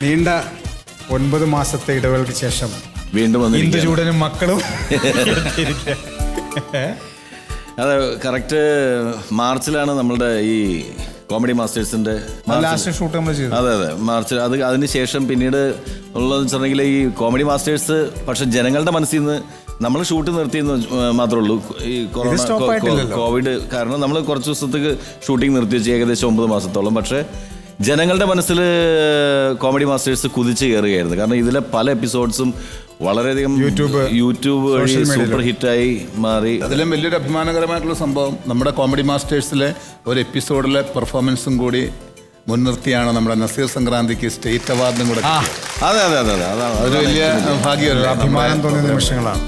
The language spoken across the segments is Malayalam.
നീണ്ട ഒൻപത് മാസത്തെ ഇടവേളയ്ക്ക് ശേഷം വീണ്ടും വന്നിരിക്കുകയാണ്. ഇന്ദുചൂടനും മക്കളും അതെ കറക്റ്റ് മാർച്ചിലാണ് നമ്മളുടെ ഈ കോമഡി മാസ്റ്റേഴ്സിന്റെ ലാസ്റ്റ് ഷൂട്ട് നമ്മൾ ചെയ്തു അതെ അതെ. മാർച്ച് അത് അതിനുശേഷം പിന്നീട് ഉള്ളതെന്ന് വെച്ചിട്ടുണ്ടെങ്കിൽ ഈ കോമഡി മാസ്റ്റേഴ്സ് പക്ഷെ ജനങ്ങളുടെ മനസ്സിൽ നിന്ന് നമ്മൾ ഷൂട്ട് നിർത്തിയെന്ന് മാത്രമേ ഉള്ളൂ. ഈ കൊറോണ stop കോ- ആയിട്ടില്ലല്ലോ. കോവിഡ് കാരണം നമ്മൾ കുറച്ച് ദിവസത്തേക്ക് ഷൂട്ടിംഗ് നിർത്തി വെച്ച് ഏകദേശം ഒമ്പത് മാസത്തോളം. പക്ഷേ ജനങ്ങളുടെ മനസ്സിൽ കോമഡി മാസ്റ്റേഴ്സ് കുതിച്ച് കയറുകയായിരുന്നു. കാരണം ഇതിലെ പല എപ്പിസോഡ്സും വളരെയധികം യൂട്യൂബ്, യൂട്യൂബ് വഴി സൂപ്പർ ഹിറ്റായി മാറി. അതിലും വലിയൊരു അഭിമാനകരമായിട്ടുള്ള സംഭവം നമ്മുടെ കോമഡി മാസ്റ്റേഴ്സിലെ ഒരു എപ്പിസോഡിലെ പെർഫോമൻസും കൂടി മുൻനിർത്തിയാണ് നമ്മുടെ നസീർ സംക്രാന്തിക്ക് സ്റ്റേറ്റ് അവാർഡും കൂടെ അതെ അതെ അതെ അതെ. അതൊരു വലിയ ഭാഗ്യമല്ല അഭിമാനം തോന്നിയ നിമിഷങ്ങളാണ്.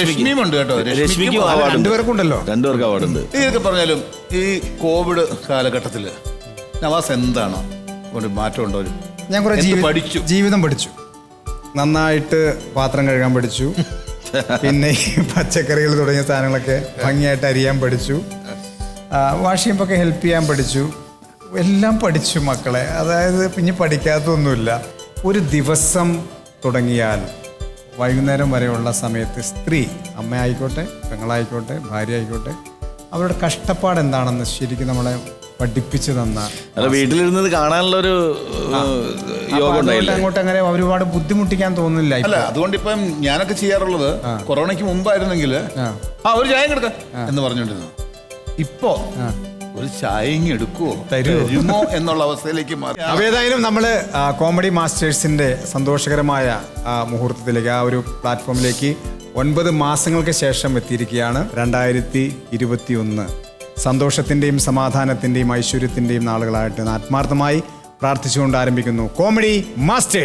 രശ്മിയുമുണ്ട് കേട്ടോ. രശ്മിക്ക് രണ്ടുപേർക്കുണ്ടല്ലോ രണ്ടുപേർക്ക് അവാർഡുണ്ട് ഇതൊക്കെ പറഞ്ഞാലും ഈ കോവിഡ് കാലഘട്ടത്തിൽ നവാസ് എന്താണ്? ഒരു മാറ്റം ഉണ്ടോ? ഞാൻ കുറെ പഠിച്ചു? ജീവിതം പഠിച്ചു. നന്നായിട്ട് പാത്രം കഴുകാൻ പഠിച്ചു. പിന്നെ ഈ പച്ചക്കറികൾ തുടങ്ങിയ സാധനങ്ങളൊക്കെ ഭംഗിയായിട്ട് അരിയാൻ പഠിച്ചു. വാഷ് ചെയ്യുമ്പോൾ ഹെൽപ്പ് ചെയ്യാൻ പഠിച്ചു. എല്ലാം പഠിച്ചു മക്കളെ. അതായത് പിന്നെ പഠിക്കാത്തൊന്നുമില്ല. ഒരു ദിവസം തുടങ്ങിയാൽ വൈകുന്നേരം വരെയുള്ള സമയത്ത് സ്ത്രീ അമ്മയായിക്കോട്ടെ പെങ്ങളായിക്കോട്ടെ ഭാര്യ ആയിക്കോട്ടെ അവരുടെ കഷ്ടപ്പാട് എന്താണെന്ന് ശരിക്കും നമ്മളെ പഠിപ്പിച്ചു തന്ന അല്ല വീട്ടിലിരുന്നത് കാണാനുള്ള ഒരു അപ്പൊ യോഗം അതുകൊണ്ട് ഉണ്ടായില്ലേ? അങ്ങോട്ട് അങ്ങനെ ഒരുപാട് ബുദ്ധിമുട്ടിക്കാൻ തോന്നുന്നില്ല അല്ല അതുകൊണ്ട് ഇപ്പം ഞാനൊക്കെ ചെയ്യാറുള്ളത് കൊറോണയ്ക്ക് മുമ്പായിരുന്നെങ്കിൽ ആ. ആ ഒരു ചായ എടുക്ക എന്ന് പറഞ്ഞോണ്ടിരുന്നു ഇപ്പോ ഒരു ചായ എടുക്കുവോ? തരുവോ? തരുമോ എന്നുള്ള അവസ്ഥയിലേക്ക് മാറി. അപ്പൊ ഏതായാലും നമ്മൾ കോമഡി മാസ്റ്റേഴ്സിന്റെ സന്തോഷകരമായ ആ, മുഹൂർത്തത്തിലേക്ക് ആ ഒരു പ്ലാറ്റ്ഫോമിലേക്ക് ഒൻപത് മാസങ്ങൾക്ക് ശേഷം എത്തിയിരിക്കുകയാണ്. രണ്ടായിരത്തി ഇരുപത്തി ഒന്ന് സന്തോഷത്തിന്റെയും സമാധാനത്തിന്റെയും ഐശ്വര്യത്തിന്റെയും നാളുകളായിട്ട് ആത്മാർത്ഥമായി പ്രാർത്ഥിച്ചുകൊണ്ട് ആരംഭിക്കുന്നു. Comedy masters.